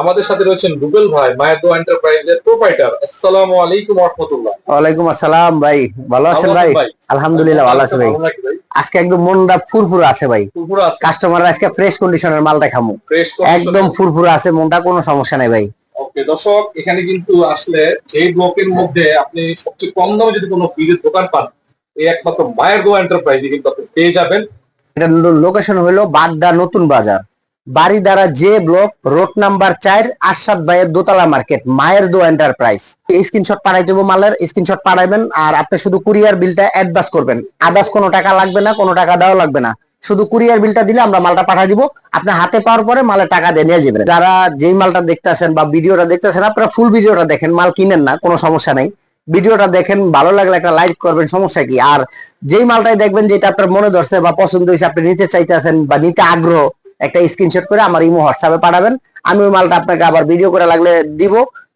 আমাদের সাথে রয়েছেন রুবেল ভাই দোয়া এন্টারপ্রাইজের প্রোপাইটার। আসসালামু আলাইকুম রহমতুল্লাহ ওয়ালাইকুম আসসালাম ভাই ভালো আছেন ভাই? আলহামদুলিল্লাহ ভালো আছে ভাই। আজকে একদম মনটা ফুরফুরে আছে ভাই। কাস্টমার আজকে ফ্রেশ কন্ডিশনের মাল দেখামু। ফ্রেশ একদম ফুরফুরে আছে মনটা কোনো সমস্যা নাই ভাই। ওকে দর্শক এখানে কিন্তু আসলে যে ব্লকের মধ্যে আপনি সবচেয়ে কম দামে যদি কোনো ফ্রিজের দোকান পান এই একমাত্র মায়ের দোয়া এন্টারপ্রাইজে কিন্তু আপনি পেয়ে যাবেন। এটা লোকেশন হলো বাড্ডা নতুন বাজার। বাড়ি দ্বারা যে ব্লক, রোড নাম্বার চার আরশাদ ভাইয়ের দোতলা মার্কেট, মায়ের দো এন্টারপ্রাইজ স্ক্রিনশট পাঠাই দেবো মালের, স্ক্রিনশট পাঠাইবেন, আর আপনি শুধু কুরিয়ার বিলটা অ্যাডভান্স করবেন। আদার্স কোনো টাকা লাগবে না, কোনো টাকা দেওয়া লাগবে না। শুধু কুরিয়ার বিলটা দিলে আমরা মালটা পাঠিয়ে দিব। আপনার হাতে পাওয়ার পরে মালের টাকা দিয়ে নিয়ে যাবেন। যারা যেই মালটা দেখতেছেন বা ভিডিওটা দেখতেছেন, আপনারা ফুল ভিডিওটা দেখেন, মাল কিনেন না, কোনো সমস্যা নাই। ভিডিওটা দেখেন, ভালো লাগলে একটা লাইক করবেন, সমস্যা কি? আর যেই মালটাই দেখবেন, যেটা আপনার মনে ধরছে বা পছন্দ হয়েছে, আপনি নিতে চাইতেছেন বা নিতে আগ্রহ একটা স্ক্রিনশট করে আমার ইমো হোয়াটসঅ্যাপে পাঠাবেন। আমি ওই মালটা আপনাকে আবার ভিডিও করে লাগলে দিব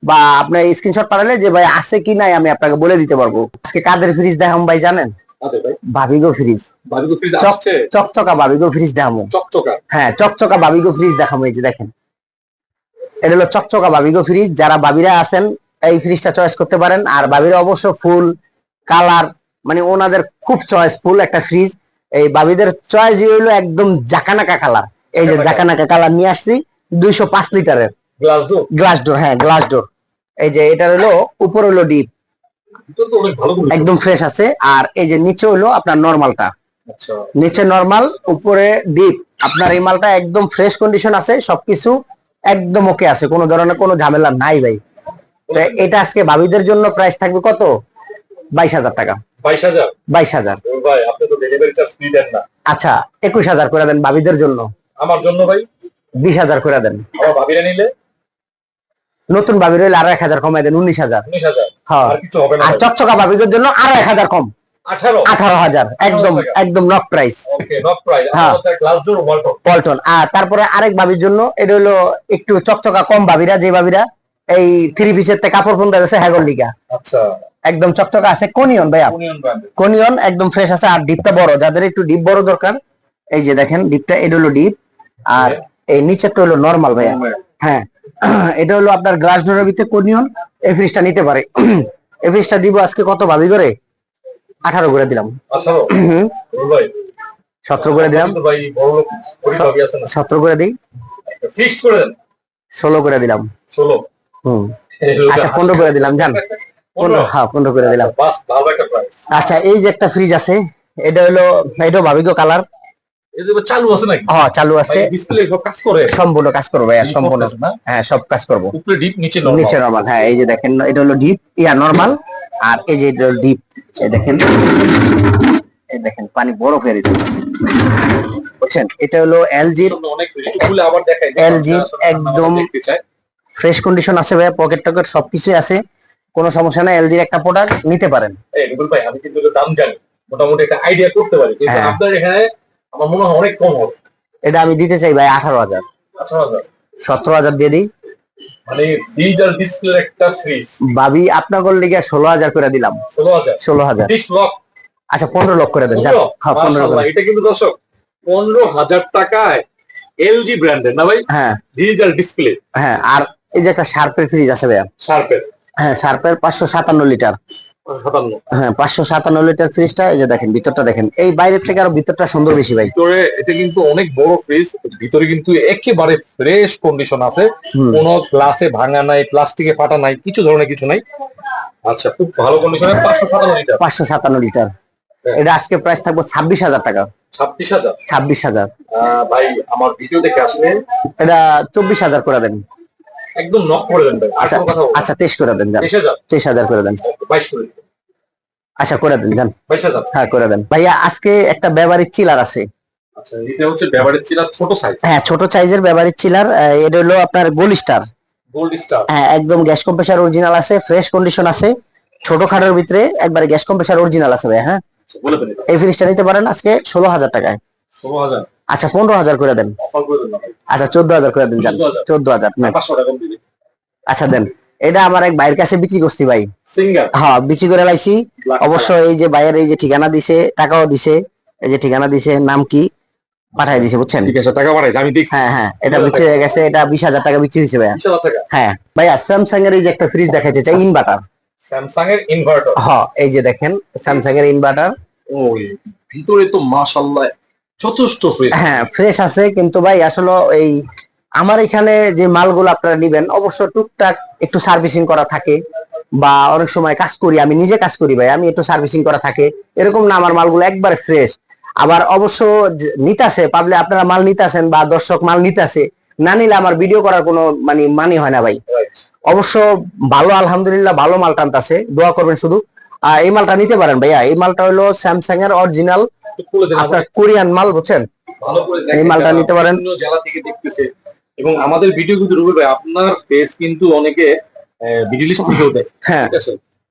বা আপনার স্ক্রিনশট পাঠালে যে ভাই আছে কি নাই আমি আপনাকে বলে দিতে পারব। আজকে কাদের ফ্রিজ দেখাম ভাই জানেন? ভাই? ভাবিগো ফ্রিজ চকচকা ভাবিগো ফ্রিজ দেখামো। হ্যাঁ চকচকা বাবিগো ফ্রিজ এই যে দেখেন। এটা হলো চকচকা বাবিগো ফ্রিজ যারা বাবিরা আছেন এই ফ্রিজটা চয়েস করতে পারেন। আর বাবিরা অবশ্য ফুল কালার মানে ওনাদের খুব চয়েসফুল একটা ফ্রিজ এই বাবিদের চয়েস একদম জাকানাকা কালার। এই যে জাকানাকা। কালার নিয়ে আসছি দুইশো পাঁচ লিটারের। গ্লাস ডোর গ্লাস ডোর হ্যাঁ গ্লাস ডোর এই যে এটা হলো উপর হলো ডিপ একদম ফ্রেশ আছে। আর এই যে নিচে হলো আপনার নর্মালটা আচ্ছা। নিচে নরমাল উপরে ডিপ আপনার এই মালটা একদম ফ্রেশ কন্ডিশন আছে সবকিছু একদম ওকে আছে। কোনো ধরনের কোনো ঝামেলা নাই ভাই। এটা আজকে ভাবিদের জন্য প্রাইস থাকবে কত? বাইশ হাজার টাকা। বাইশ হাজার? বাইশ হাজার। আচ্ছা একুশ হাজার করে দেন ভাবিদের জন্য। আমার জন্য ভাই। বিশ হাজার করে দেন। আমার ভাবিরা নিলে। নতুন ভাবি রইলে আরও এক হাজার কমাই দেন উনিশ হাজার। হ্যাঁ। আর চকচকা ভাবিদের জন্য আরও এক হাজার কম। আঠারো। হাজার। একদম একদম নক প্রাইস পল্টন আর তারপরে আরেক ভাবির জন্য এটা হলো একটু চকচকা কম ভাবিরা যে ভাবিরা এই থ্রি পিসের তে কাপড় ফোন আছে হ্যাগল লিগা। আচ্ছা। একদম চকচকা আছে কোনিয়ন ভাইয়া। কোনিয়ন একদম ফ্রেশ আছে আর ডিপটা বড়। যাদের একটু ডিপ বড় দরকার এই যে দেখেন ডিপটা এটা হলো ডিপ আর এই নিচেরটা হলো নরমাল ভাইয়া। হ্যাঁ। এটা হলো আপনার গ্লাস ডোরের ভিতরে কোনিয়ন এই ফ্রিজটা নিতে পারে। এই ফ্রিজটা দিব আজকে কত ভাবি করে? আঠারো করে দিলাম। সতেরো করে দিলাম। ভাই বড় লোক ভাবি আছে না। সতেরো করে দিই। ফিক্সড করে দেন। ষোলো করে দিলাম। ষোলো? হুম। আচ্ছা পনেরো করে দিলাম জান। পনেরো? হ্যাঁ পনেরো করে দিলাম। প্রাইস আচ্ছা এই যে একটা ফ্রিজ আছে এটা হলো এটাও ভাবিগো কালার চালু আছে নাকি? হ্যাঁ চালু আছে। ডিসপ্লে সব কাজ করে? সম্পূর্ণ কাজ করব ভাইয়া সম্পূর্ণ। হ্যাঁ সব কাজ করব। উপরে ডিপ নিচে নরমাল নিচে নরমাল হ্যাঁ এই যে দেখেন এটা হলো ডিপ ইয়া নরমাল আর এই যে এটা হলো ডিপ এই দেখেন। এই দেখেন পানি বরফ হয়ে গেছে বুঝছেন? এটা হলো এলজির অনেক খুলে আবার দেখাই LG একদম ফ্রেশ কন্ডিশন আছে ভাইয়া পকেট টকেট সবকিছুই আছে। কোনো সমস্যা নাই এলজির একটা প্রোডাক্ট নিতে পারেন। এই রুবেল ভাই আমি কিন্তু এটার দাম জানি মোটামুটি একটা আইডিয়া করতে পারি। কিন্তু। আপনার এখানে আমার মনে হয় অনেক কম হবে এটা আমি দিতে চাই ভাই আঠারো হাজার। আঠারো হাজার? সতেরো হাজার দিয়ে দিই। মানে ডিজিটাল ডিসপ্লে একটা ফ্রিজ ভাবি আপনার লিগে ষোলো হাজার করে দিলাম। ষোলো হাজার? ষোলো হাজার। আচ্ছা পনেরো লক্ষ করে দেন। হ্যাঁ পনেরো এটা কিন্তু দর্শক পনেরো হাজার টাকায় এলজি ব্র্যান্ডের না ভাই? হ্যাঁ। ডিজিটাল ডিসপ্লে হ্যাঁ আর এই যে একটা শার্পের ফ্রিজ আছে ভাইয়া। শার্পের হ্যাঁ শার্পের পাঁচশো সাতান্ন লিটার। হ্যাঁ পাঁচশো সাতান্ন লিটার ফ্রিজটা এই যে দেখেন ভিতরটা দেখেন। এই বাইরের থেকে আরও ভিতরটা সুন্দর বেশি ভাই। ভিতরে এটা কিন্তু অনেক বড় ফ্রিজ ভিতরে কিন্তু একেবারে ফ্রেশ কন্ডিশন আছে। কোনো গ্লাসে ভাঙা নাই প্লাস্টিকে ফাটা নাই কিছু ধরনের কিছু নাই। আচ্ছা খুব ভালো কন্ডিশনে পাঁচশো সাতান্ন লিটার। পাঁচশো সাতান্ন লিটার। হ্যাঁ। এটা আজকে প্রাইস থাকবে ছাব্বিশ হাজার টাকা। ছাব্বিশ হাজার? ছাব্বিশ হাজার। ভাই আমার ভিডিও দেখে আসলে এটা চব্বিশ হাজার করে দেন। একদম নক করে দেন ভাই আচ্ছা। আচ্ছা তেইশ করে দেন যান। তেইশ হাজার। করে দেন। বাইশ করে আচ্ছা করে দেন যান। বাইশ হাজার। হ্যাঁ করে দেন। ভাইয়া আজকে একটা ব্যবহারিক চিলার আছে। আচ্ছা এটা হচ্ছে ছোট সাইজ হ্যাঁ ছোট সাইজের ব্যবহারিক চিলার এটা হলো আপনার স্টার গোল্ড স্টার হ্যাঁ একদম গ্যাস কম্প্রেসার অরিজিনাল আছে ফ্রেশ কন্ডিশন আছে। ছোট খাটের ভিতরে একবারে গ্যাস কম্প্রেসার অরিজিনাল আছে ভাই হ্যাঁ। এটা। এই ফ্রিজটা নিতে পারেন আজকে ষোলো হাজার টাকায়। ষোলো হাজার। আচ্ছা পনেরো হাজার করে দেন। আচ্ছা চোদ্দ হাজার করে দেন যান। চোদ্দ হাজার। দিবি। আচ্ছা দেন। এটা আমার এক ভাইয়ের কাছে বিক্রি করছি ভাই। হ্যাঁ বিক্রি করে লাইছি। অবশ্য এই যে ভাইয়ের এই যে ঠিকানা দিছে টাকাও দিছে। এই যে ঠিকানা দিছে নাম কি? পাঠাই দিছে বুঝছেন? টাকা পাঠাইছে আমি দেখছি। হ্যাঁ হ্যাঁ এটা বিক্রি হয়ে গেছে এটা বিশ হাজার টাকা বিক্রি হয়েছে ভাইয়া। হ্যাঁ ভাইয়া স্যামসাং এর এই যে একটা ফ্রিজ দেখাইতে চাই ইনভার্টার স্যামসাং এর ইনভার্টার হ এই যে দেখেন স্যামসাং এর ইনভার্টার ওই ভিতরে তো মাশাআল্লাহ যথেষ্ট হ্যাঁ ফ্রেশ আছে, কিন্তু ভাই আসলে এই আমার এখানে যে মালগুলো আপনারা নিবেন, অবশ্য টুকটাক একটু সার্ভিসিং করা থাকে বা অনেক সময় কাজ করি, আমি নিজে কাজ করি ভাই, আমি একটু সার্ভিসিং করা থাকে। এরকম না, আমার মালগুলো একবারে ফ্রেশ আবার অবশ্য পাবলে আপনারা মাল নিতাছেন বা দর্শক মাল নিতাছে, না নিলে আমার ভিডিও করার কোনো মানে মানি হয় না ভাই। অবশ্য ভালো, আলহামদুলিল্লাহ ভালো মাল টানতাছে, দোয়া করবেন শুধু। এই মালটা নিতে পারেন ভাইয়া, এই মালটা হলো স্যামসাং এর অরিজিনাল আপনার কোরিয়ান মাল বুঝছেন? ভালো করে এই মালটা নিতে পারেন। জেলা থেকে দেখতেছে। এবং আমাদের ভিডিও কিন্তু ভাই আপনার ফেস কিন্তু অনেকে ভিডিও লিস্ট থেকেও দেয়। হ্যাঁ।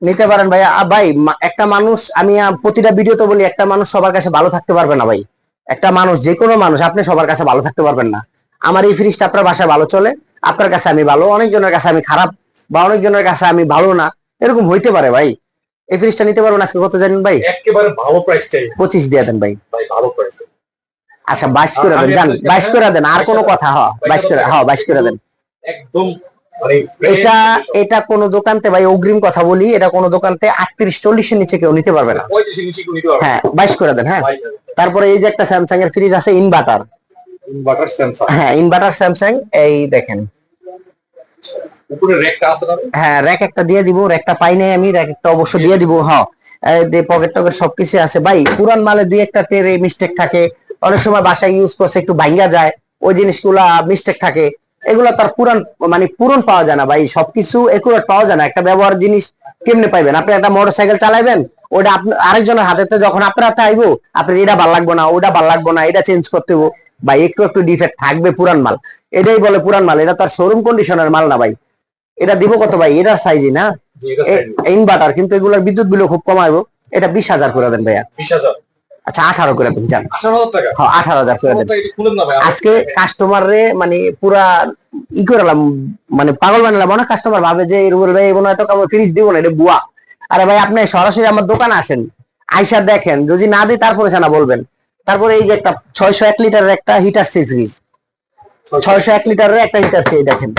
নিতে পারেন ভাই ভাই একটা মানুষ আমি প্রতিটা ভিডিওতে বলি একটা মানুষ সবার কাছে ভালো থাকতে পারবে না ভাই। একটা মানুষ যে কোনো মানুষ আপনি সবার কাছে ভালো থাকতে পারবেন না। আমার এই ফ্রিজটা আপনার বাসায় ভালো চলে আপনার কাছে আমি ভালো অনেকজনের কাছে আমি খারাপ বা অনেকজনের কাছে আমি ভালো না এরকম হইতে পারে ভাই। এই ফ্রিজটা নিতে পারবেন আজকে কত জানেন ভাই? একেবারে ভালো প্রাইস চাই। পঁচিশ দিয়ে দেন ভাই। ভাই ভালো প্রাইস আচ্ছা বাইশ করে দেন জান বাইশ করে দেন আর কোনো কথা হ বাইশ করে হ্যাঁ বাইশ করে দেন। একদম মানে এটা এটা কোন দোকানতে ভাই অগ্রিম কথা বলি এটা কোনো দোকানতে আটত্রিশ চল্লিশের নিচে কেউ নিতে পারবে না। পঁয়ত্রিশ নিচে কেউ নিতে পারবে হ্যাঁ বাইশ করে দেন হ্যাঁ। তারপরে এই যে একটা স্যামসাং এর ফ্রিজ আছে ইনভার্টার ইনভার্টার সেন্সর হ্যাঁ ইনভার্টার স্যামসাং এই দেখেন। উপরে র্যাকটা আছে না হ্যাঁ র্যাক একটা দিয়ে দিব র্যাকটা পাই নাই আমি র্যাক একটা অবশ্য দিয়ে দিব হ্যাঁ পকেট টকেট সবকিছু আছে। ভাই, পুরান মালে দুই একটা টের মিস্টেক থাকে। অনেক সময় বাসায় ইউজ করছে, একটু ভাঙ্গা যায়, ওই জিনিসগুলা মিস্টেক থাকে। এগুলো তার পুরান মানে পুরন পাওয়া যায় না ভাই, সবকিছু একুরেট পাওয়া যায় না। একটা ব্যবহার জিনিস কেমনে পাইবেন? আপনি একটা মোটর সাইকেল চালাইবেন ওটা আরেকজনের হাতেতে যখন আপনার হাতে আইবো আপনি এটা ভালো লাগবো না ওটা ভালো লাগবো না, এটা চেঞ্জ করতে হব ভাই, একটু একটু ডিফেক্ট থাকবে পুরান মাল। এটাই বলে পুরান মাল, এটা তার শোরুম কন্ডিশনের মাল না ভাই। এটা দিব কত ভাই? এটার সাইজই না? ইনভার্টার কিন্তু এগুলোর বিদ্যুৎ বিলও খুব কমাইবো এটা বিশ হাজার করে দেন ভাইয়া। বিশ হাজার? আচ্ছা আঠারো করে দেন যান। আঠারো হাজার টাকা? হ্যাঁ আঠারো হাজার করে দেন। আজকে কাস্টমার রে মানে পুরা ই করালাম মানে পাগল বানালাম অনেক কাস্টমার ভাবে যে রুবেল ভাই মনে হয়তো কামড় ফ্রিজ দিব না এটা বুয়া। আরে ভাই আপনি সরাসরি আমার দোকানে আসেন আইসা দেখেন যদি না দিই তারপরে না বলবেন। তারপরে এই যে একটা ছয়শো এক লিটারের একটা হিটার সি ফ্রিজ ছয়শো এক লিটারের একটা হিটার সি দেখেন।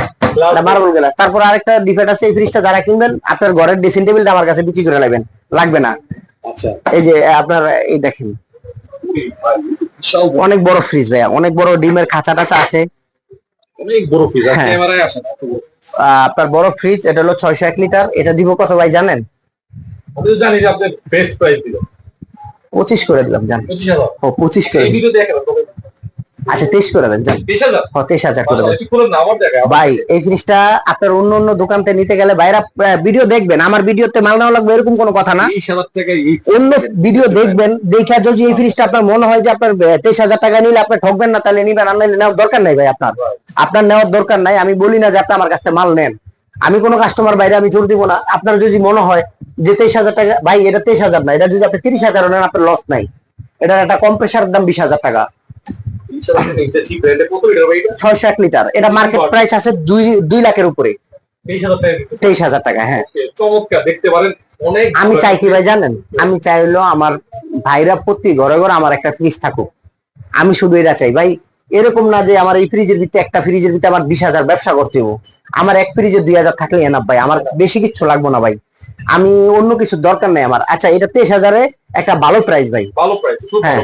মার্বল তারপর আরেকটা ডিফেক্ট আছে এই ফ্রিজটা যারা কিনবেন আপনার ঘরের ড্রেসিং টেবিলটা আমার কাছে বিক্রি করে নেবেন। লাগবে না। আচ্ছা। এই যে আপনার এই দেখেন। অনেক বড় ফ্রিজ ভাইয়া অনেক বড় ডিমের খাঁচা টাচা আছে। অনেক বড় ফ্রিজ। ক্যামেরায় আসে না আপনার বড় ফ্রিজ এটা হলো ছয়শো এক লিটার। এটা দিব কত ভাই জানেন? আমি তো জানি যে আপনি বেস্ট প্রাইস পঁচিশ করে দিলাম জান। পঁচিশ ও পঁচিশ করে এই ভিডিও দেখেন তবে আচ্ছা তেইশ করে দেন তেইশ হাজার? করে দেন। একটু খুলেন না আবার দেখে ভাই এই ফ্রিজটা আপনার অন্য অন্য দোকানতে নিতে গেলে বাইরা ভিডিও দেখবেন। আমার ভিডিওতে মাল নেওয়া লাগবে এরকম কোনো কথা না। অন্য ভিডিও দেখবেন দেখা যদি এই ফ্রিজটা আপনার মনে হয় যে আপনার তেইশ হাজার টাকা নিলে আপনি ঠকবেন না তাহলে নিবেন। আর নেওয়ার দরকার নাই ভাই আপনার। আপনার নেওয়ার দরকার নাই। আমি বলি না যে আপনি আমার কাছ থেকে মাল নেন। আমি কোনো কাস্টমার বাইরে আমি জোর দিব না। আপনার যদি মনে হয় যে তেইশ হাজার টাকা ভাই এটা তেইশ হাজার না এটা যদি আপনি তিরিশ হাজার নেন আপনার লস নাই। এটার একটা কম কম্প্রেসার দাম বিশ হাজার টাকা। লিটার এটা? ছয়শো এক লিটার এটা মার্কেট প্রাইস আছে দুই দুই লাখের উপরে। তেইশ হাজার টাকা দিতেছে। তেইশ হাজার টাকা হ্যাঁ। চমৎকার দেখতে পারেন অনেক আমি চাই কি ভাই জানেন? আমি চাই হলো আমার ভাইরা প্রতি ঘরে ঘরে আমার একটা ফ্রিজ থাকুক। আমি শুধু এটা চাই। ভাই এরকম না যে আমার এই ফ্রিজের ভিতরে একটা ফ্রিজের ভিতরে আমার বিশ হাজার ব্যবসা করতে হব আমার এক ফ্রিজে দুই হাজার থাকলে এনাফ ভাই। আমার বেশি কিছু লাগবো না ভাই। আমি অন্য কিছু দরকার নেই আমার। আচ্ছা এটা তেইশ হাজারে একটা ভালো প্রাইস ভাই। ভালো প্রাইস হ্যাঁ।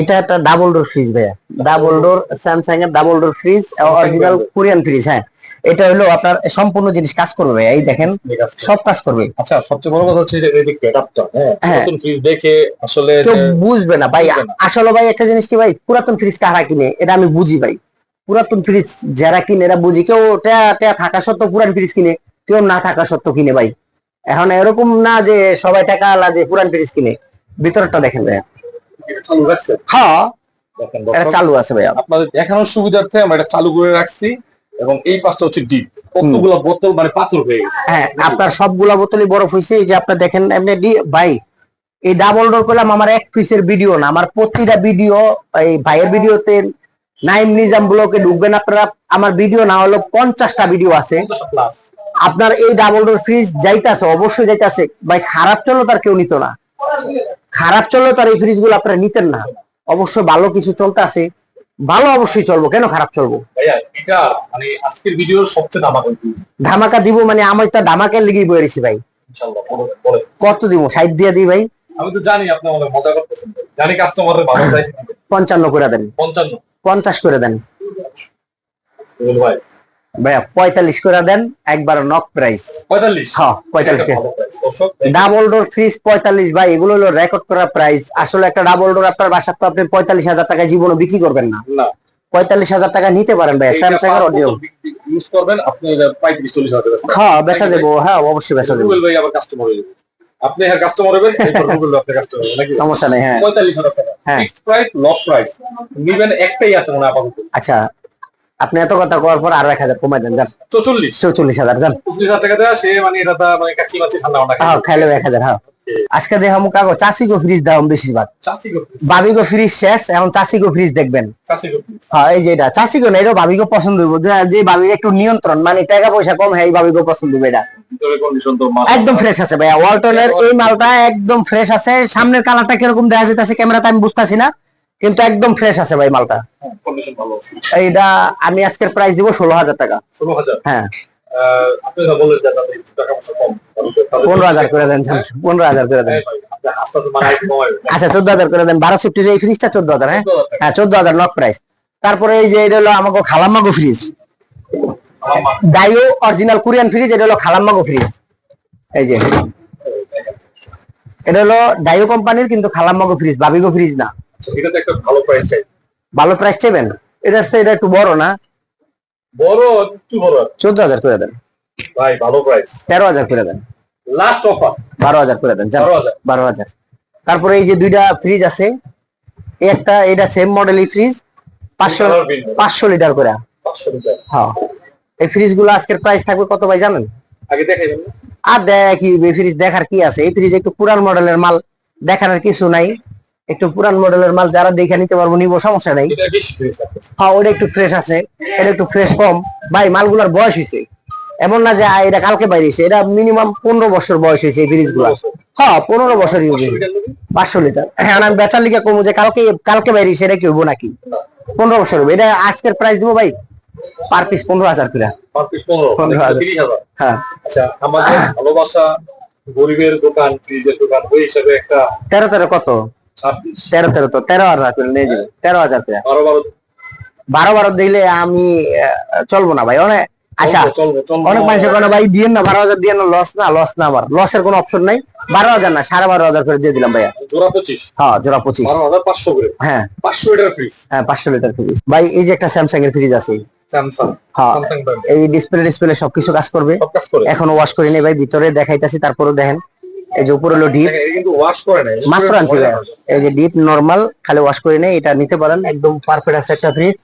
এটা একটা ডাবল ডোর ফ্রিজ ভাইয়া। ডাবল ডোর স্যামসাং এর double door fridge original Korean fridge হ্যাঁ। এটা হলো আপনার সম্পূর্ণ জিনিস কাজ করবে ভাই এই দেখেন সব কাজ করবে। আচ্ছা সবচেয়ে বড় কথা হচ্ছে যে এই যে হ্যাঁ? হ্যাঁ। নতুন ফ্রিজ দেখে আসলে কেউ বুঝবে না ভাই। আসলে ভাই একটা জিনিস কি ভাই পুরাতন ফ্রিজ কারা কিনে? এটা আমি বুঝি ভাই। পুরাতন ফ্রিজ যারা কিনে এরা বুঝি। কেউ টেয়া টেয়া থাকা সত্ত্বেও পুরান ফ্রিজ কিনে কেউ না থাকা সত্ত্বেও কিনে ভাই। এখন এরকম না যে সবাই টাকা আলা যে পুরান ফ্রিজ কিনে ভিতরটা দেখেন ভাইয়া। চালু রাখছে হ্যাঁ এটা চালু আছে ভাইয়া। আপনাদের দেখানোর সুবিধার্থে আমরা এটা চালু করে রাখছি এবং এই পাশটা হচ্ছে ডিপ। কতগুলো বোতল মানে পাথর হয়ে গেছে। হ্যাঁ আপনার সবগুলা বোতলই বরফ হয়েছে এই যে আপনার দেখেন এমনি ডি- ভাই এই ডাবল ডোর করলাম আমার এক পিসের ভিডিও না আমার প্রতিটা ভিডিও এই ভাইয়ের ভিডিওতে নাইম নিজাম ব্লকে ঢুকবেন। আপনারা আমার ভিডিও না হলো পঞ্চাশটা ভিডিও আছে। আপনার এই ডাবল ডোর ফ্রিজ যাইতাছে অবশ্যই যাইতাছে ভাই খারাপ চলল তার কেউ নিত না। খারাপ চলল তার এই ফ্রিজগুলো আপনারা নিতেন না। অবশ্য ভালো কিছু চলতেছে ভালো অবশ্যই চলবো। কেন খারাপ চলবো? এটা মানে আজকের সবচেয়ে ধামাকা দিব। মানে আমি তো ধামাকের লিগেই বয়ে রেছি ভাই। কত দিব? সাইড দিয়ে দিই ভাই। আমি তো জানি আপনি আমাদের মজা করতেছেন জানি কাস্টমারের ভালো প্রাইস পঞ্চান্ন করে দেন। পঞ্চান্ন। পঞ্চাশ করে দেন। ভাইয়া পঁয়তাল্লিশ করে দেন একবার নক প্রাইস পঁয়তাল্লিশ? হ্যাঁ ডাবল ডোর ফ্রিজ পঁয়তাল্লিশ ভাই এগুলো হলো রেকর্ড করা প্রাইস আসলে একটা ডাবল ডোর আপনার বাসার তো আপনি পঁয়তাল্লিশ হাজার টাকা জীবনে বিক্রি করবেন না। পঁয়তাল্লিশ হাজার টাকা নিতে পারেন ভাই স্যামসাং এর অরিজিনাল ইউজ করবেন আপনি পঁয়ত্রিশ চল্লিশ হাজার হ্যাঁ বেচা যাব। হ্যাঁ অবশ্যই বেচা যাব। ভাই আবার কাস্টমার হয়ে যাবে। আপনি হ্যাঁ কাস্টমার হবেন এরপর কাস্টমার নাকি? সমস্যা নেই হ্যাঁ। পঁয়তাল্লিশ হাজার টাকা। হ্যাঁ। ফিক্সড প্রাইস লক প্রাইস নিবেন একটাই আছে মনে আপাতত। আচ্ছা আপনি এত কথা করার পর আরও এক হাজার কমাই দেন যান। চৌচল্লিশ। চৌচল্লিশ হাজার যান। পঁচিশ হাজার টাকা দেওয়া সে মানে এটা মানে কাচি মাছি ঠান্ডা হ্যাঁ খাইলেও এক হাজার হ্যাঁ। আজকে দেখামু কাগজ। চাষি গো ফ্রিজ দাম বেশিরভাগ। চাষি করতে বাবি গো ফ্রিজ শেষ এখন চাষি গো ফ্রিজ দেখবেন হ্যাঁ এই যে এটা। চাষি গো না এটা বাবি গো পছন্দ হইব। যে- বাবির একটু নিয়ন্ত্রণ মানে টাকা পয়সা কম হ্যাঁ এই বাবি গো পছন্দ হইব এটা। কন্ডিশন তো মাল একদম ফ্রেশ আছে ভাইয়া। ওয়ালটনের এই মালটা একদম ফ্রেশ আছে। সামনের কালারটা কীরকম দেখা যাইতেছে ক্যামেরাতে আমি বুঝতাছি না কিন্তু একদম ফ্রেশ আছে ভাই মালটা। কন্ডিশন ভালো আছে। এইটা আমি আজকের প্রাইস দিব ষোলো হাজার টাকা। ষোলো হাজার? হ্যাঁ। আহ, আপনি যে আপনাদের টাকা পয়সা কম পনেরো হাজার করে দেন পনেরো হাজার করে দেন। হ্যাঁ আইসি কমাবেন। আচ্ছা চোদ্দ হাজার করে দেন। বারো ফিফটির এই ফ্রিজটা চোদ্দ হাজার হ্যাঁ? চোদ্দ হাজার টাকা। হ্যাঁ চোদ্দ হাজার নক প্রাইস তারপরে এই যে এটা হলো আমাকে খালাম্মাগো fridge Daewoo original Korean fridge এটা হলো খালাম্মাগো ফ্রিজ এই যে। এটা হলো ডাইও কোম্পানির কিন্তু খালাম্মাগো ফ্রিজ বাবিগো ফ্রিজ না। আচ্ছা, একটা ভালো প্রাইস চাই। ভালো প্রাইস চাইবেন? এটা হচ্ছে এটা একটু বড় না? বড় একটু বড়। করে দেন। ভাই ভালো প্রাইস করে দেন। লাস্ট অফার করে দেন তারপরে এই যে দুইটা ফ্রিজ আছে একটা এটা সেম মডেলই ফ্রিজ পাঁচশো কালার ভিন্ন। পাঁচশো লিটার করে। লিটার হ্যাঁ। এই ফ্রিজগুলো আজকের প্রাইস থাকবে কত ভাই জানেন? আগে আর দেখি এই ফ্রিজ দেখার কি আছে? এই ফ্রিজ একটু পুরান মডেলের মাল দেখানোর কিছু নাই। একটু পুরান মডেলের মাল যারা দেখে নিতে পারব নিবো সমস্যা নাই। হ্যাঁ ওটা একটু ফ্রেশ আছে এটা একটু ফ্রেশ কম। ভাই মালগুলার বয়স হয়েছে এমন না যে এটা কালকে বাইরেছে এটা মিনিমাম পনেরো বছর বয়স হয়েছে এই ফ্রিজগুলা। হ্যাঁ পনেরো বছর ইউজ পাঁচশো লিটার। হ্যাঁ আমি বেচার লিগে কমু যে কালকে কালকে বাইরেছে এটা কি হব নাকি? পনেরো বছর হবে এটা আজকের প্রাইস দিব ভাই পার পিস পনেরো হাজার করে। হ্যাঁ। আচ্ছা আমাদের ভালোবাসা গরিবের দোকান ফ্রিজের দোকান ওই হিসাবে একটা তেরো তেরো কত? তেরো তেরো তো তেরো হাজার করে নিয়ে যাবে তেরো হাজার করে। বারো বারো। দিলে আমি চলবো না ভাই অনেক আচ্ছা অনেক মানুষের কোনো ভাই দিয়ে না বারো হাজার দিয়ে না লস না লস না আমার। লসের কোনো অপশন নাই। বারো হাজার না সাড়ে বারো হাজার করে দিয়ে দিলাম ভাইয়া। জোড়া পঁচিশ। হ্যাঁ জোড়া পঁচিশ। পাঁচশো করে। হ্যাঁ। পাঁচশো লিটার ফ্রিজ হ্যাঁ পাঁচশো লিটার ফ্রিজ ভাই এই যে একটা স্যামসাং এর ফ্রিজ আছে। হ্যাঁ এই ডিসপ্লে ডিসপ্লে সবকিছু কাজ করবে। এখনও ওয়াশ করি। নাই ভাই ভিতরে দেখাইতেছি তারপরে দেখেন। এই যে উপরে হলো ডিপ মাত্র আনছি এই যে ডিপ নরমাল খালি ওয়াশ করে নেই এটা নিতে পারেন। একদম পারফেক্ট আছে একটা ফ্রিজ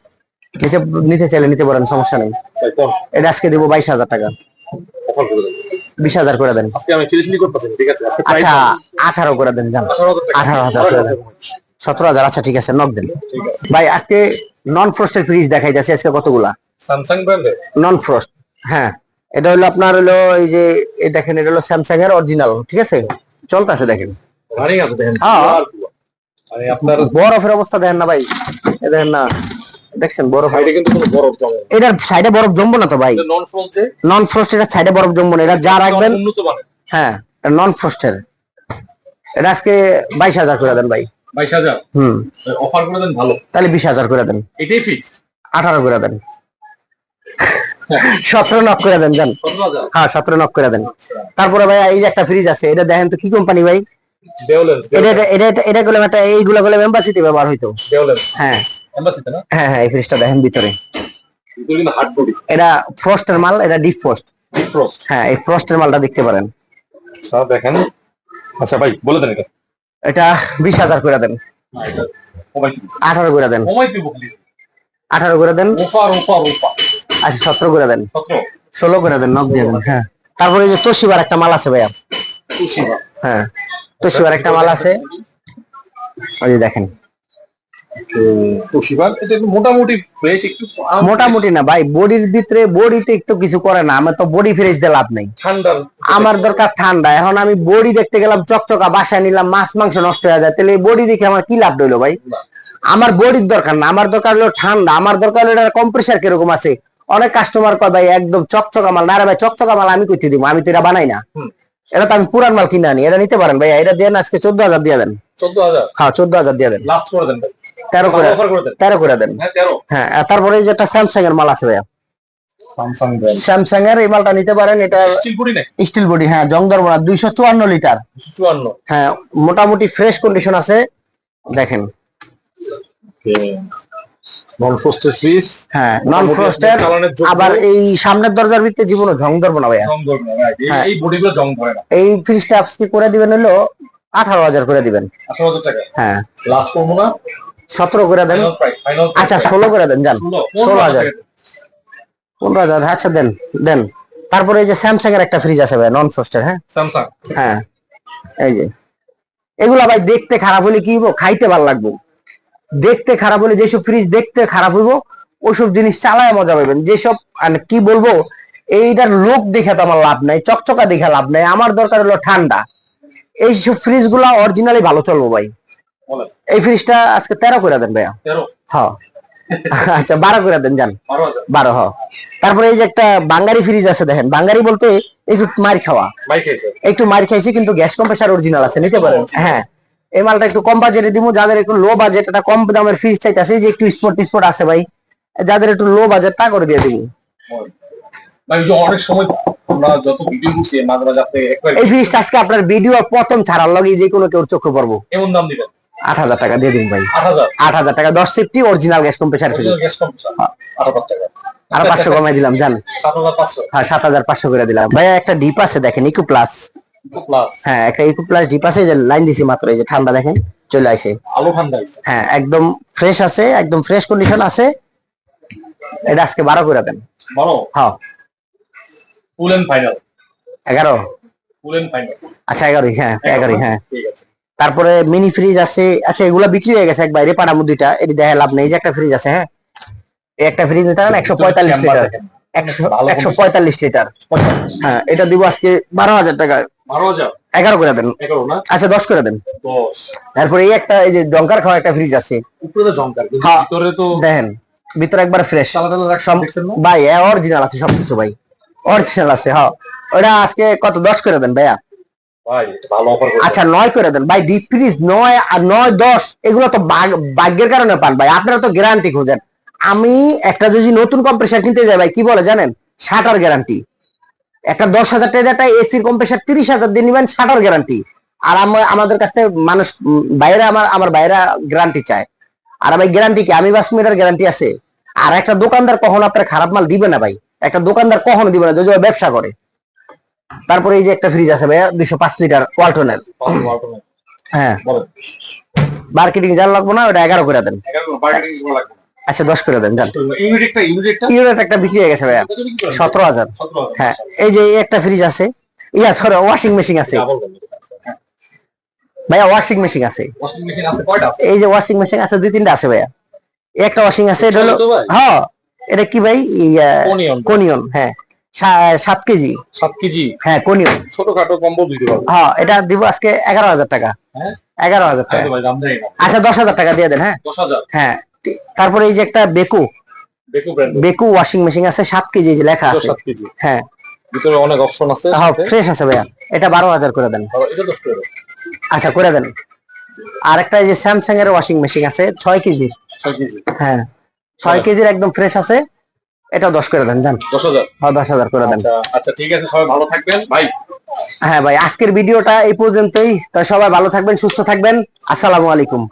নিতে নিতে চাইলে নিতে পারেন সমস্যা নেই। এটা আজকে দেবো বাইশ হাজার টাকা। বিশ হাজার করে দেন। আচ্ছা আঠারো করে দেন জান। আঠারো হাজার করে দেন। সতেরো হাজার আচ্ছা ঠিক আছে নক দেন। ভাই আজকে নন ফ্রস্টের ফ্রিজ দেখাই যাচ্ছে আজকে কতগুলা? স্যামসাং ব্র্যান্ডের নন ফ্রস্ট হ্যাঁ। এটা হলো আপনার হলো এই যে দেখেন এটা হলো স্যামসাং এর অরিজিনাল ঠিক আছে? চলতেছে দেখেন। হ্যাঁ। বরফের অবস্থা দেখেন না ভাই। দেখেন না। দেখছেন বরফ সাইডে কিন্তু কোনো বরফ জমে এটার সাইডে বরফ জমবো না তো ভাই? নন ফ্রোজ নন ফ্রস্ট এটার সাইডে বরফ জমবো না। এটা যা রাখবেন উন্নত হ্যাঁ নন ফ্রস্টের এটা আজকে বাইশ হাজার করে দেন ভাই। বাইশ হাজার? হুম। অফার করে দেন ভালো। তাহলে বিশ হাজার করে দেন। এটাই ফিক্স আঠারো করে দেন। সতেরো নক করে দেন জান। হ্যাঁ সতেরো নক করে দেন। তারপরে ভাই এই যে একটা ফ্রিজ আছে এটা দেখেন তো কি কোম্পানি ভাই? এটা এটা- এটা এটা- এটা গুলো একটা এইগুলো গুলো এম্বাসিতে ব্যবহার হইতো। হ্যাঁ। হ্যাঁ হ্যাঁ এই ফ্রিজটা দেখেন ভিতরে। এগুলো কিন্তু হার্ড বডি এটা ফ্রস্টের মাল এটা ডিপ ফ্রস্ট হ্যাঁ এই ফ্রস্টের মালটা দেখতে পারেন। আচ্ছা দেখেন। আচ্ছা ভাই বলে দেন এটা। বিশ হাজার করে দেন। আঠারো। করে দেন। আঠারো করে দেন। আচ্ছা সতেরো করে দেন। ষোলো করে দেন নক দিয়ে দেন হ্যাঁ। তারপরে যে তোশিবার একটা মাল আছে ভাইয়া। হ্যাঁ তোশিবার একটা মাল আছে। ওই দেখেন। তুষিবা এটা একটু মোটামুটি ফ্রেশ একটু মোটামুটি না ভাই বডির ভিতরে বডিতে একটু কিছু করে না আমার তো বডি ফ্রেশ দিয়ে লাভ নেই। ঠান্ডা। আমার দরকার ঠান্ডা এখন আমি বডি দেখতে গেলাম চকচকা বাসায় নিলাম মাছ মাংস নষ্ট হয়ে যায় তাহলে বডি দেখে আমার কি লাভ রইল ভাই? আমার বডির দরকার না আমার দরকার হলো ঠান্ডা আমার দরকার হলো এটা কম্প্রেসার কীরকম আছে অনেক কাস্টমার কয় ভাই একদম চকচকা মাল। না রে ভাই চকচকা মাল আমি কইতে দিব আমি তো এটা বানাই না। এটা তো আমি পুরান মাল কিনে আনি এটা নিতে পারেন ভাই। এটা দেন আজকে চোদ্দ হাজার দিয়ে দেন। হ্যাঁ চোদ্দ হাজার দিয়ে দেন। লাস্ট করে দেন ভাই। তেরো করে অফার করে দেন। তেরো করে দেন। হ্যাঁ হ্যাঁ তারপরে এই যে একটা স্যামসাং এর মাল আছে ভাইয়া। স্যামসাং এর এই মালটা নিতে পারেন এটা স্টিল বডি স্টিল বডি হ্যাঁ জং ধরবো না দুইশো চুয়ান্ন লিটার। চুয়ান্ন। হ্যাঁ মোটামুটি ফ্রেশ কন্ডিশন আছে। দেখেন। Non frosted fridge. হ্যাঁ নন ফ্রস্টেড আবার এই সামনের দরজার ভিতরে জীবনও ঝং ধরবো না ভাইয়া। জং ধরবে না এই- হ্যাঁ। বডিগুলো জং ধরে না। এই ফ্রিজটা আজকে করে দিবেন হলো? আঠারো হাজার করে দিবেন। আঠারো হাজার টাকা? হ্যাঁ। লাস্ট করব না? সতেরো করে দেন। আচ্ছা ষোলো করে দেন যান। ষোলো ষোলো হাজার। পনেরো হাজার আচ্ছা দেন দেন। তারপরে এই যে স্যামসাং এর একটা ফ্রিজ আছে ভাই নন ফ্রস্টের হ্যাঁ? স্যামসাং হ্যাঁ। এই যে। এগুলা ভাই দেখতে খারাপ হলে কি খাইতে ভালো লাগবে। দেখতে খারাপ হলে যেসব ফ্রিজ দেখতে খারাপ হইবো ওসব জিনিস চালায় মজা পাবেন। যেসব মানে কি বলব এইটার লোক দেখে তো আমার লাভ নাই চকচকা দেখে লাভ নাই আমার দরকার হলো ঠান্ডা। এইসব ফ্রিজগুলা অরিজিনালি ভালো চলবো ভাই। এই ফ্রিজটা আজকে তেরো করে দেন ভাইয়া। হ্যাঁ আচ্ছা বারো করে দেন যান। বারো হ। তারপরে এই যে একটা বাঙ্গারি ফ্রিজ আছে দেখেন বাঙ্গারি বলতে একটু মার খাওয়া। একটু মার খাইছি কিন্তু গ্যাস কম্প্রেসার অরিজিনাল আছে নিতে পারেন। হ্যাঁ। এই মালটা একটু কম বাজেটে দিব যাদের একটু লো বাজেট এটা কম দামের ফ্রিজ চাইতেছে যে একটু স্পট স্পট আছে ভাই যাদের একটু লো বাজেট তা করে দিয়ে দিব। ভাই যে অনেক সময় আমরা যত ভিডিও করছি মাঝে মাঝে আপনি একবার এই ফ্রিজটা আজকে আপনার ভিডিও প্রথম ছাড়ার লগে যে কোনো কেউ চোখে পড়ব। দাম দিবেন? আট হাজার টাকা দিয়ে দিন ভাই। আট হাজার? টাকা দশ সিফটি অরিজিনাল গ্যাস কম্প্রেসার ফ্রিজ আর পাঁচশো কমাই দিলাম জান। হ্যাঁ সাত হাজার পাঁচশো করে দিলাম। ভাইয়া একটা ডিপ আছে দেখেন ইকো প্লাস হ্যাঁ একটা ইকো প্লাস ডিপ আছে যে লাইন দিছি মাত্র এই যে ঠান্ডা দেখেন চলে আসে। আলো ঠান্ডা হ্যাঁ একদম ফ্রেশ আছে একদম ফ্রেশ কন্ডিশন আছে। এটা আজকে বারো করে দেন। বলো হ্যাঁ। ফুল এন্ড ফাইনাল এগারো। ফুল এন্ড ফাইনাল আচ্ছা এগারোই হ্যাঁ এগারোই হ্যাঁ ঠিক আছে। তারপরে মিনি ফ্রিজ আছে। আচ্ছা এগুলা বিক্রি হয়ে গেছে এক বাইরে পাড়ামু দুইটা এটি দেখা লাভ নেই যে একটা ফ্রিজ আছে হ্যাঁ। এই একটা ফ্রিজ নিতে পারেন একশো পঁয়তাল্লিশ লিটার। একশো একশো পঁয়তাল্লিশ লিটার। হ্যাঁ এটা দিব আজকে বারো হাজার টাকা। বারো এগারো করে দেন। আচ্ছা দশ করে দেন। তারপরে এই একটা এই যে ডঙ্কার খাওয়া একটা ফ্রিজ আছে। উপরে তো জমকার কিন্তু হ্যাঁ। ভিতরে তো দেখেন ভিতরে একবার ফ্রেশ চালা টালা রাখছেন সব- দেখছেন না? ভাই অরিজিনাল আছে সবকিছু ভাই। অরিজিনাল আছে হ্যাঁ। ওটা আজকে কত দশ করে দেন ভাইয়া? আচ্ছা নয় করে দেন। ভাই ডিপ ফ্রিজ নয় আর নয় দশ এগুলো তো ভাগ- ভাগ্যের কারণে পান ভাই। আপনারা তো গ্যারান্টি খোঁজেন। আমি একটা যদি নতুন কম্প্রেসার কিনতে যাই ভাই কি বলে জানেন? ষাটার গ্যারান্টি একটা দশ হাজার টাকা একটা এসির কম্প্রেসার তিরিশ হাজার দিয়ে নিবেন ষাটার গ্যারান্টি আর আমাদের কাছ থেকে মানুষ বাইরে আমার আমার বাইরা গ্যারান্টি চায়। আর ভাই গ্যারান্টি কি? আমি বাস মিটার গ্যারান্টি আছে। আর একটা দোকানদার কখনো আপনার খারাপ মাল দিবে না ভাই। একটা দোকানদার কখনো দিবে না যদি ব্যবসা করে। তারপরে এই যে একটা ফ্রিজ আছে ভাইয়া দুশো পাঁচ লিটার ওয়ালটনের হ্যাঁ। মার্কেটিং যার লাগবো না ওটা এগারো করে দেন। আচ্ছা দশ করে দেন যান। ইউনিট একটা বিক্রি হয়ে গেছে ভাইয়া। সতেরো হাজার। হ্যাঁ এই যে একটা ফ্রিজ আছে। ইয়া সরি ওয়াশিং মেশিন আছে। ভাইয়া ওয়াশিং মেশিন আছে। এই যে ওয়াশিং মেশিন আছে দুই তিনটা আছে ভাইয়া। একটা ওয়াশিং আছে এটা হলো হ্যাঁ এটা কি ভাই? কোনিয়ন। কোনিয়ন হ্যাঁ। সাত কেজি। সাত কেজি? হ্যাঁ কোনিয়ন। ছোটখাটো কম্বল দিতে পারব। হ্যাঁ এটা দিব আজকে এগারো হাজার টাকা। হ্যাঁ? এগারো হাজার টাকা। আচ্ছা দশ হাজার টাকা দিয়ে দেন হ্যাঁ। দশ হাজার? হ্যাঁ। তারপরে এই যে একটা Beko Beko brand Beko washing machine আছে সাত কেজি যে লেখা আছে। হ্যাঁ। ভিতরে অনেক অপশন আছে। হ্যাঁ ফ্রেশ আছে ভাইয়া। এটা বারো হাজার করে দেন। এটা দশ করে আচ্ছা করে দেন। আর একটা এই যে স্যামসাং এর ওয়াশিং মেশিন আছে ছয় কেজি। হ্যাঁ। ছয় কেজির একদম ফ্রেশ আছে। এটা দশ করে দেন যান। দশ হাজার। হ্যাঁ দশ হাজার করে দেন। আচ্ছা আচ্ছা ঠিক আছে সবাই ভালো থাকবেন। ভাই হ্যাঁ ভাই আজকের ভিডিওটা এই পর্যন্তই। তো সবাই ভালো থাকবেন সুস্থ থাকবেন। আসসালামু আলাইকুম।